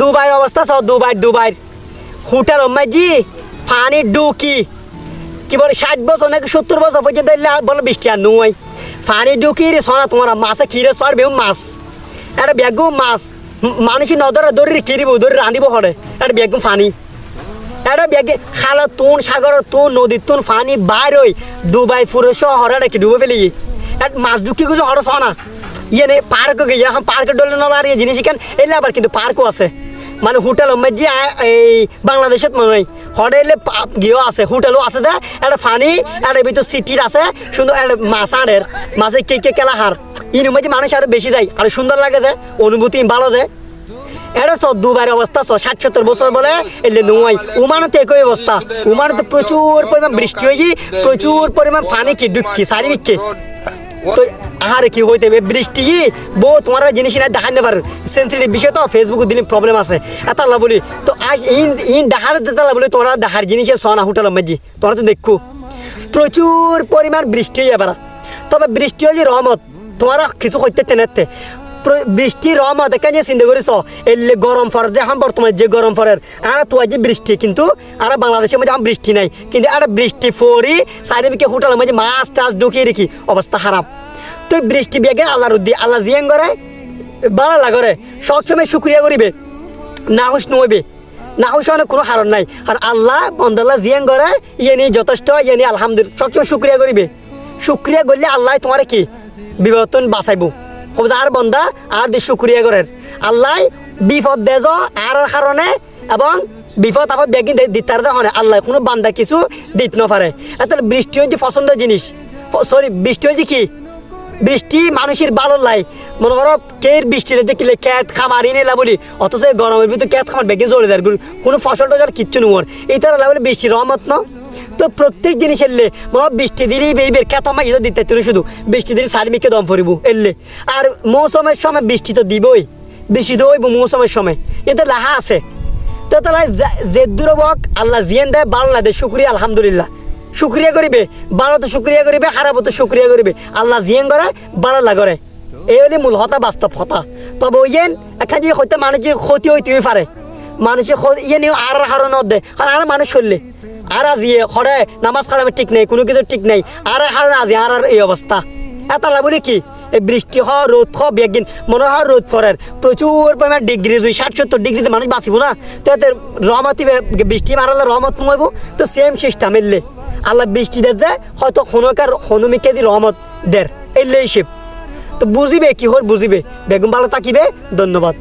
Dubai অবস্থা সব Dubai Dubai hotel মাঝি পানি ডুকি কি বলে, ষাট বছর নাকি সত্তর বছর পর্যন্ত বলে বৃষ্টি আর নয় পানি ডুকি রে সোনা, তোমার মাছে কিরে সর বেউ মাছ। একটা বেগুম মাছ মানুষ নদরে দৌড়ি কিরিব দৌড়ি রাঁধিব হরে একটা বেগুম পানি এটা বেগে খালা তুন, সাগরের তুন, নদীর তুন বাইর হই দুবাই পুরো শহর এটা কি ডুবে ফেলি। মাছ ঢুকি গুছো হর সনা। ইয়ে নেই পার্ক গিয়ে, এখন পার্কে ডলে নলা আর ইয়ে জিনিস কেন এলে আবার কিন্তু পার্কও আছে। মানে হোটেল যে এই বাংলাদেশত মনে হয়। হরে এলে গিয়েও আছে হোটেলও আছে দে একটা ফানি একটা ভিতর সিটির আছে সুন্দর মাছ আড়ের মাছে কে কে, কেলা হার ইনু মাঝে মানুষ আরও বেশি যায় আর সুন্দর লাগে যে, অনুভূতি ভালো যায় এটা সব দুবার অবস্থা ষাট সত্তর বছর বলে, এলে নয় উমানো তো একই অবস্থা উমানো তো প্রচুর পরিমাণ বৃষ্টি হয়েছি প্রচুর পরিমাণ পানি কি ডুক্কি সারি বিক্কি তো আহারে কি হইতে বৃষ্টি বউ তোমার জিনিস না দেখান নেবার সেন্সিটিভ বিষয় তো ফেসবুক দিন প্রবলেম আছে। এত আল্লাহ বলি, তো আজ ইন ইন দেখার দিতে বলি তোমরা দেখার জিনিসে সনা হোটেল মাঝি তোমরা তো দেখো। প্রচুর পরিমাণ বৃষ্টি হয়ে এবার তবে বৃষ্টি হলে রহমত তোমার কিছু করতে প্র- বৃষ্টি রহমত এখানে যে চিন্তা করেছ এলে গরম পড়ে যে এখন বর্তমানে যে গরম পড়ে আর তো যে বৃষ্টি, কিন্তু আর বাংলাদেশের মধ্যে এখন বৃষ্টি নাই। কিন্তু আর বৃষ্টি পড়ি, চারিদিকে হোটেলের মধ্যে মাছ টাছ ঢুকিয়ে রেখি, অবস্থা খারাপ। তো এই বৃষ্টি বেগে আল্লাহর উদ্দি, আল্লাহ জিয়াং করে ভালো লাগরে সবসময় শুক্রিয়া করিবে। না হুস নইবে না হুস অনেক কোনো কারণ নাই। আর আল্লাহ বন্দাল্লাহ জিয়াং করে ইয়ে নিয়ে যথেষ্ট ইয়ে নিয়ে আলহামদুলিল্লাহ সবসময় শুক্রিয়া করিবে। শুক্রিয়া করলে আল্লাহ তোমার কি? বিবর্তন বাঁচাইবো। আর বন্দা, আর দি শুক্রিয়া করেন। আল্লাহ বিপদ দেজ আর কারণে, এবং বিপদ আপদ বেগি দিতার দেখনে আল্লাহ কোনো বান্দা কিছু দিত না পারে। তাহলে বৃষ্টি হচ্ছে পছন্দের জিনিস। সরি বৃষ্টি হচ্ছে কি? বৃষ্টি মানুষের ভালো লাই। মনে করো কে বৃষ্টিতে দেখলে খেত খামার নিলা বলি। অথচ গরমের ভিতরে খেত খামার বেগে চলে যায় কোনো ফসল টসল কিচ্ছু নেওয়ার এই তারা বলে বৃষ্টি রহমত না। তো প্রত্যেক জিনিস এলে মনে বৃষ্টি দিলেই বেরিবে খেত আমার ইজত দিতে তুমি শুধু। বৃষ্টি দিলে সার্মিকে দম পড়িব এলে। আর মৌসুমের সময় বৃষ্টি তো দিবই, বৃষ্টি তো হইব মৌসুমের সময়। এতে লাহা আছে। তো তাহলে যে দূর বক, আল্লাহ জিয়ান দেয় ভালো লাগে শুক্রিয়া, আলহামদুলিল্লাহ। শুক্রিয়া করিবে ভালো তো শুক্রিয়া করিবে খারাপ তো শুক্রিয়া করিবে। আল্লাহ জিয়ান করে ভালো লাগরে এই হলে মূল হতা, বাস্তব হতা। তবে ওই যেন এখানে যে হয়তো মানুষের ক্ষতি হইতেই পারে। ক্ষতি- ইয়ে নিয়ে আর হারণ দে কারণ আর মানুষ হইলে আর আজ ইয়ে হরে নামাজ কালামে ঠিক নেই, কোনো কিছু ঠিক নেই। আর হারণ আজ আর আর এই অবস্থা। এটা লাগুলি কি? এই বৃষ্টি হ রোদ হ বেগিন মনে হয় রোদ পড়ের। প্রচুর পরিমাণ ডিগ্রি, যদি ষাট সত্তর ডিগ্রিতে মানুষ বাঁচিব না, তো এতে রহমতি বৃষ্টি মারালে রহমত কমাইব। তো সেম সিস্টেম এলে। আল্লাহ বৃষ্টি দেয় যে, হয়তো হনুকার হনুমিকে দি রহমত দের। এলে হিসেব তো বুঝিবে কি হল বুঝিবে। বেগম ভালো থাকিবে, ধন্যবাদ।